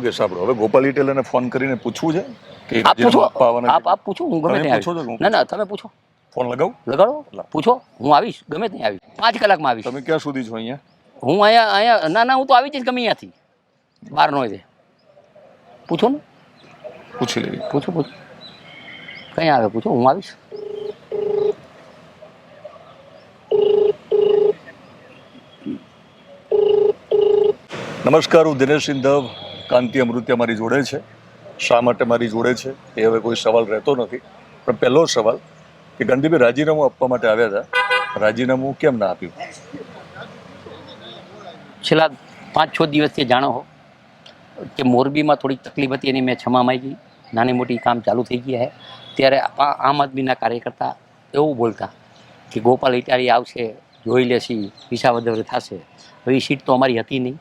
Okay સાંભળો. હવે Gopal ઇટેલને phone કરીને પૂછવું છે કે આપ પૂછો. આપ આપ પૂછો હું ગમે ત્યાં પૂછો ના ના તમે પૂછો. ફોન લગાવો? લગાડો. પૂછો હું આવીશ ગમે ત્યાં આવીશ. પાંચ કલાકમાં આવીશ. તમે ક્યાં સુધી છો અહીંયા? હું અહીંયા અહીંયા ના ના હું તો આવી જઈશ ગમે અહીંયાથી બહાર નો છે પૂછો ને. પૂછી લેવી પૂછો પૂછો. કઈ આવે પૂછો હું આવીશ. નમસ્કાર હું દિનેશ સિંધવ. કાંતિ અમૃત્ય મારી જોડે છે. શા માટે મારી જોડે છે એ હવે કોઈ સવાલ રહેતો નથી. પણ પહેલો સવાલ કે ગાંધીભાઈ રાજીનામું આપવા માટે આવ્યા હતા. રાજીનામું કેમ ના આપ્યું? છેલ્લા પાંચ, છ દિવસથી જાણો હો કે મોરબીમાં થોડીક તકલીફ હતી એની મેં ક્ષમા માંગી. નાની મોટી કામ ચાલુ થઈ ગયા છે. ત્યારે આમ આદમીના કાર્યકર્તા એવું બોલતા કે ગોપાલ ઇટાલી આવશે, જોઈ લેશી, વિસાવદર થશે. હવે એ સીટ તો અમારી હતી નહીં.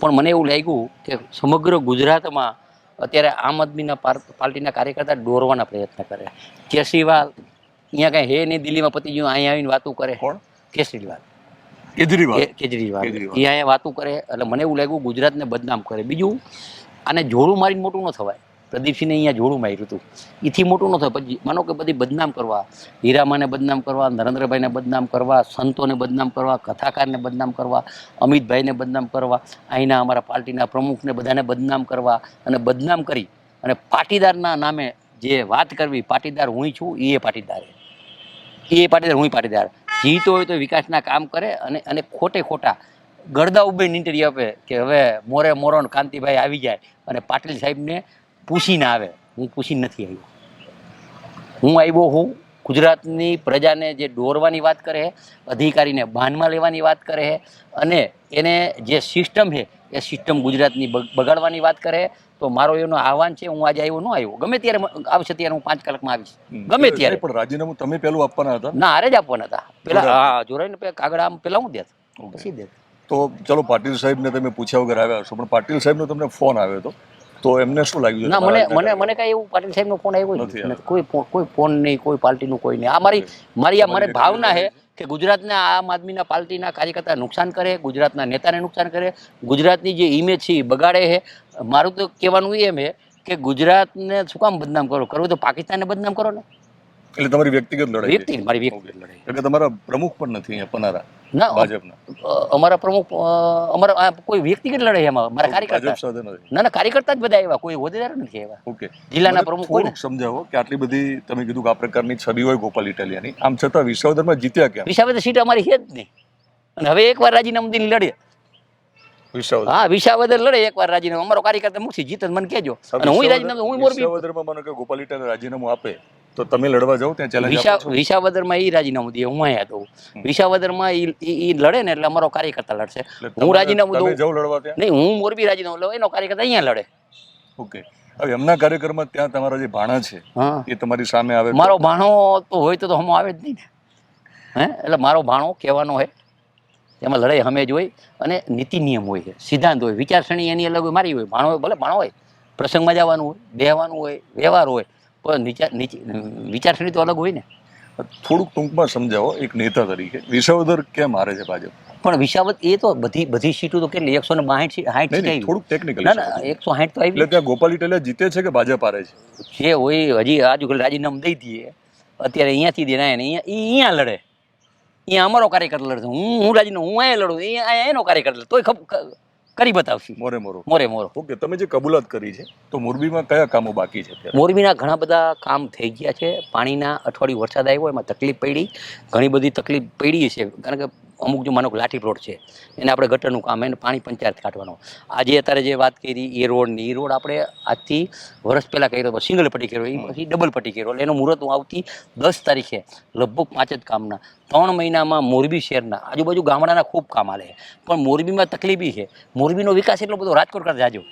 પણ મને એવું લાગ્યું કે સમગ્ર ગુજરાતમાં અત્યારે આમ આદમીના પાર્ટીના કાર્યકર્તા દોરવાના પ્રયત્ન કરે. કેસરીવાલ અહીંયા કાંઈ હે નહીં દિલ્હીમાં પતિ ગયું અહીંયા આવીને વાતું કરે. કોણ? કેસરીવાલ કેજરીવાલ. કેજરીવાલ. એ અહીંયા વાતું કરે એટલે મને એવું લાગ્યું ગુજરાતને બદનામ કરે. બીજું આને જોડું મારીને મોટું ન થવાય. પ્રદીપસિંહને અહીંયા જોડું માર્યું હતું. એથી મોટું ન થયું, પછી માનો કે બધી બદનામ કરવા, હીરામાને બદનામ કરવા, નરેન્દ્રભાઈને બદનામ કરવા, સંતોને બદનામ કરવા, કથાકારને બદનામ કરવા, અમિતભાઈને બદનામ કરવા, અહીંના અમારા પાર્ટીના પ્રમુખને બધાને બદનામ કરવા અને બદનામ કરી અને પાટીદારના નામે જે વાત કરવી, પાટીદાર હું છું એ પાટીદાર એ પાટીદાર, હું પાટીદાર. જીતો હોય તો વિકાસના કામ કરે અને અને ખોટે ખોટા ગરદા ઉભે ઇન્ટરવ્યુ આપે કે હવે મોરે મોરો ને કાંતિભાઈ આવી જાય અને પાટીલ સાહેબને પૂછીને આવે. હું પૂછીને નથી આવ્યો. હું આવ્યો હું ગુજરાતની પ્રજાને જે દોરવાની વાત કરે છે અધિકારીને બાનમાં લેવાની વાત કરે છે અને એને જે સિસ્ટમ છે એ સિસ્ટમ ગુજરાતની બગાડવાની વાત કરે તો મારો એનો આહવાન છે હું આજે આવ્યો ન આવ્યો. ગમે ત્યારે આવશે ત્યારે હું પાંચ કલાકમાં આવીશ. ગમે ત્યારે. પણ રાજીનામું તમે પહેલું આપવાના હતા? ના આરે જ આપવાના હતા. પેલા હા જોરાઈને પેલા કાગળ આમ પેલા હું દેત. પછી દેત. તો ચલો પાટીલ સાહેબને તમે પૂછ્યા વગર આવ્યા હશો પણ પાટીલ સાહેબનો તમને ફોન આવ્યો હતો. તો એમને શું લાગ્યું ના મને મને મને કઈ એવું પાટીલ સાહેબ નો ફોન આવ્યો જ નથી. કોઈ કોઈ ફોન નહીં કોઈ પાર્ટીનું કોઈ નહીં. આ મારી મારી આ મને ભાવના છે કે ગુજરાતના આમ આદમીના પાર્ટીના કાર્યકર્તા નુકસાન કરે ગુજરાતના નેતાને નુકસાન કરે. ગુજરાતની જે ઇમેજ છે એ બગાડે છે. મારું તો કહેવાનું એમ છે કે ગુજરાતને શું કામ બદનામ કરો? કરવું તો પાકિસ્તાનને બદનામ કરો ને? એટલે તમારી વ્યક્તિગત લડાઈ વ્યક્તિ મારી વ્યક્તિગત લડાઈ. એટલે તમારા પ્રમુખ પણ નથી અહીંયા પનારા ના ભાજપના. અમારા પ્રમુખ અમારા કોઈ વ્યક્તિગત લડાઈ એમાં મારા કાર્યકર્તા. ના ના કાર્યકર્તા જ બધા આવ્યા કોઈ હોદ્દેદાર નથી આવ્યા ઓકે. જિલ્લાના પ્રમુખ કોઈ સમજાવો કે આટલી બધી તમે કીધું કે આ પ્રકારની છબી હોય ગોપાલ ઇટાલિયાની. આમ છતાં વિસાવદરમાં જીત્યા કેમ વિસાવદર સીટ અમારી છે જ નહીં. અને હવે એકવાર રાજીનામું દઈને લડીએ હા વિસાવદર લડે એકવાર રાજીનામું. અમારો કાર્યકર્તા મુક્ષી જીત મને કહેજો. અને હું રાજીનામું હું મોરબી વિસાવદરમાં માનો કે ગોપાલ ઇટાલિયા રાજીનામું આપે. તો તમે લડવા જાઓ ત્યાં ચેલેન્જ વિસા વિસાવદરમાં એ રાજીનામું દે હું અહીંયા દઉં વિસાવદરમાં એ લડે ને એટલે અમારો કાર્યકર્તા લડશે. હું રાજીનામું દઉં. જાઉં લડવા ત્યાં? નહીં હું મોરબી રાજીનામું લઉં એનો કાર્યકર્તા અહીંયા લડે. ઓકે. હવે એમના કાર્યક્રમમાં ત્યાં તમારા જે ભાણા છે એ તમારી સામે આવે મારો ભાણો તો હોય તો હમ આવે જ નહીં ને. હે? એટલે મારો ભાણો કહેવાનો હોય એમાં લડાઈ હમે જ હોય અને નીતિ નિયમ હોય છે સિદ્ધાંત હોય વિચારસરણી એની અલગ હોય મારી હોય ભાણો હોય ભલે ભાણો હોય પ્રસંગમાં જવાનું હોય બેહવાનું હોય વ્યવહાર હોય પણ નીચા નીચે વિચારસરણી તો અલગ હોય ને. થોડુંક ટૂંકમાં સમજાવો એક નેતા તરીકે. વિસાવદર કેમ હારે છે ભાજપ? પણ વિસાવત એ તો બધી બધી સીટો તો કેટલી? એકસો ને સાઠ નહીં સીટ થોડુંક ટેકનિકલ ના ના એકસો સાઠ તો એટલે આવી ત્યાં ગોપાલ ઇટાલિયા જીતે છે કે ભાજપ હારે છે? જે હોય હજી આજુ રાજીનામું દઈ દઈએ. અત્યારે અહીંયાથી દે ને અહીંયા અહીંયા લડે. અહીંયા અમારો કાર્યકર લડશે હું હું રાજીનો હું અહીંયા લડું. અહીંયા એનો કાર્યકર લડે. તોય ક- કરી બતાવશું. મોરે મોરો. મોરે મોરો. ઓકે તમે જે કબૂલાત કરી છે તો મોરબીમાં કયા કામો બાકી છે મોરબીના ઘણા બધા કામ થઈ ગયા છે. પાણીના અઠવાડિયું વરસાદ આવ્યો એમાં તકલીફ પડી. ઘણી બધી તકલીફ પડી છે. કારણ કે અમુક જો માનો લાઠી પ્લોટ છે એને આપણે ગટરનું કામ એને પાણી પંચાયત કાઢવાનો. આજે અત્યારે જે વાત કરી એ રોડની એ રોડ આપણે આજથી વર્ષ પહેલાં કર્યો સિંગલ પટ્ટી કર્યો એ પછી ડબલ પટ્ટી કર્યો. એટલે એનું મુહૂર્ત હું આવતી દસ તારીખે લગભગ પાંચ જ કામના. ત્રણ મહિનામાં મોરબી શહેરના આજુબાજુ ગામડાના ખૂબ કામ આલે પણ મોરબીમાં તકલીફી છે. મોરબીનો વિકાસ એટલો બધો રાજકોટ કરતા જાજો.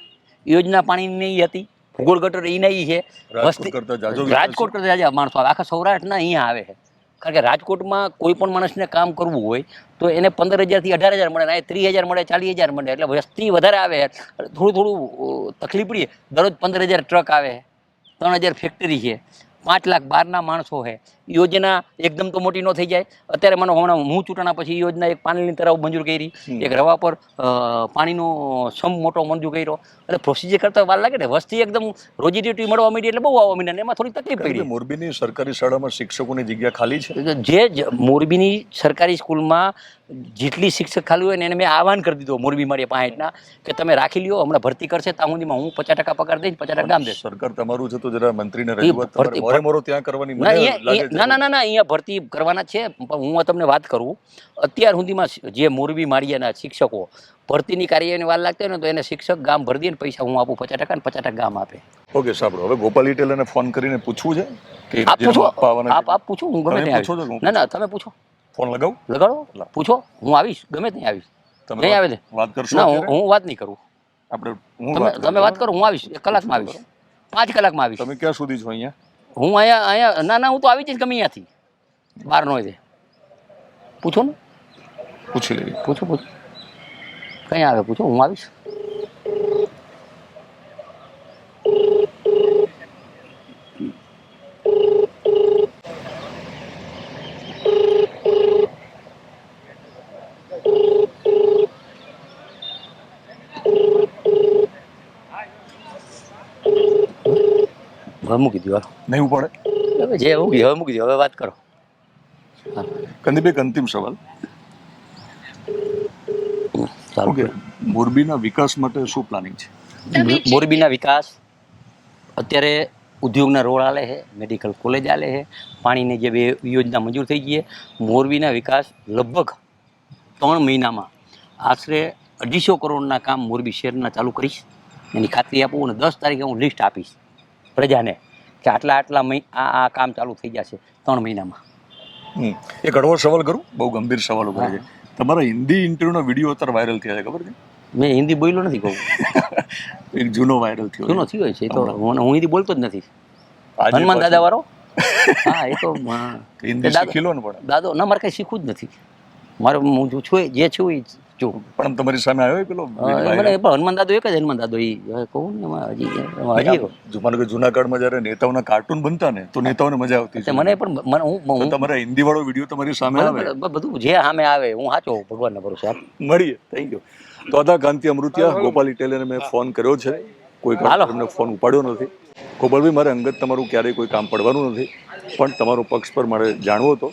યોજના પાણીની નહીં હતી ભૂગોળ ગટર એ નહીં છે. રાજકોટ કરતા જાજો વિકાસ. રાજકોટ કરતા જાજા માણસો. આવે આખા સૌરાષ્ટ્રના અહીંયા આવે છે. કારણ કે રાજકોટમાં કોઈ પણ માણસને કામ કરવું હોય તો એને પંદર હજારથી અઢાર હજાર મળે ને ત્રીસ હજાર મળે, ચાલીસ હજાર મળે. એટલે વસ્તી વધારે આવે થોડું થોડું તકલીફ પડીએ દરરોજ પંદર હજાર ટ્રક આવે ત્રણ હજાર ફેક્ટરી છે. પાંચ લાખ બહારના માણસો છે. યોજના એકદમ તો મોટી ન થઈ જાય. અત્યારે મને હમણાં હું ચૂંટણા પછી યોજના એક પાણીની તરાવ મંજૂર કરી. એક રવા પર પાણીનો સમ મોટો મંજૂર કર્યો. એટલે પ્રોસિજર કરતા વાર લાગે ને વસ્તી એકદમ રોજી ડ્યુટી મળવા માંડી એટલે બહુ આવવા માંડ્યા ને એમાં થોડી તકલીફ પડી. મોરબીની સરકારી શાળામાં શિક્ષકોની જગ્યા ખાલી છે? જે મોરબીની સરકારી સ્કૂલમાં જેટલી શિક્ષક ખાલી હોય ને એને મેં આહવાન કરી દીધું મોરબી મારી પાંઠના કે તમે રાખી લ્યો હમણાં ભરતી કરશે ત્યાં સુધીમાં હું પચાસ ટકા પગાર દઈશ પચાસ ટકા ગામ દઈશ. સરકાર તમારું છે તો જરા મંત્રીને રજૂઆત તમારે મોરે મોરો ત્યાં કરવાની મને લાગે ના ના ના ના અહીંયા ભરતી કરવાના છે પણ હું તમને વાત કરું. અત્યાર સુધીમાં જે મોરબી માળિયાના શિક્ષકો ભરતીની કાર્યની વાર લાગતી હોય ને તો એને શિક્ષક ગામ ભરી દે ને પૈસા હું આપું પચાસ ટકા ને પચાસ ટકા ગામ આપે. ઓકે સાંભળો. હવે ગોપાલ ઇટેલને ફોન કરીને પૂછવું છે? કે આપ પૂછો. આપ આપ પૂછો હું ગમે ત્યાં છો ના ના તમે પૂછો. ફોન લગાવું? લગાડો. પૂછો. હું આવીશ ગમે ત્યાં આવીશ. તમે નહીં આવે વાત- તે. વાત કરશો ના હું વાત નહીં કરું. આપણે હું તમે વાત તમે વાત કરો હું આવીશ. એક કલાકમાં આવીશ. પાંચ કલાકમાં આવીશ. તમે ક્યાં સુધી છો અહીંયા? હું અહીંયા અહીંયા ના ના હું તો આવી જઈશ ગમે અહીંયાથી બહાર નો તે. પૂછો ને. પૂછી લઈએ પૂછો પૂછો. કઈ આવે પૂછો હું આવીશ. હવે મૂકી દો નહીં પડે હવે જે મૂકી હવે મૂકી દો હવે વાત કરો. એક અંતિમ સવાલ. ઓકે મોરબીના વિકાસ માટે શું પ્લાનિંગ છે? મોરબીના વિકાસ અત્યારે ઉદ્યોગના રોડ આલે છે મેડિકલ કોલેજ આલે છે પાણીની જે બે યોજના મંજૂર થઈ ગઈ છે મોરબીના વિકાસ લગભગ ત્રણ મહિનામાં આશરે અઢીસો કરોડના કામ મોરબી શહેરના ચાલુ કરીશ. એની ખાતરી આપું અને દસ તારીખે હું લિસ્ટ આપીશ. પ્રજાને કે આટલા આટલા આ આ કામ ચાલુ થઈ જશે ત્રણ મહિનામાં. એક હળવો સવાલ કરું? બહુ ગંભીર સવાલ ઊભો છે. તમારા હિન્દી ઇન્ટરવ્યુનો વીડિયો અત્યારે વાયરલ થયા છે ખબર છે? મેં હિન્દી બોલ્યો નથી કહું એક જૂનો વાયરલ થયો જૂનો થયો છે તો હું હિન્દી બોલતો જ નથી. હનુમાન દાદા વાળો હા એ તો હિન્દી શીખી લો ને પણ. દાદો ના મારે કઈ શીખવું જ નથી. મારે હું જો છું એ- જે છું એ જ પણ તમારી સામે આવ્યો પેલો મને પણ હનુમાન દાદો એક જ હનુમાન દાદો એ કહું ને હજી હજી જો કે જૂના કાળમાં જ્યારે નેતાઓના કાર્ટૂન બનતા ને તો નેતાઓને મજા આવતી એટલે મને પણ મને હું હું તમારા હિન્દી વાળો વીડિયો તમારી સામે આવે? બધું જે સામે આવે હું સાચો ભગવાનને ભરોસે મળીએ થેન્ક યુ તો અધા કાંતિ અમૃતિયા ગોપાલ ઇટેલિયને મેં ફોન કર્યો છે. કોઈ તમને ફોન ઉપાડ્યો નથી. ગોપાલભાઈ મારે અંગત તમારું ક્યારેય કોઈ કામ પડવાનું નથી. પણ તમારો પક્ષ પર મારે જાણવો હતો.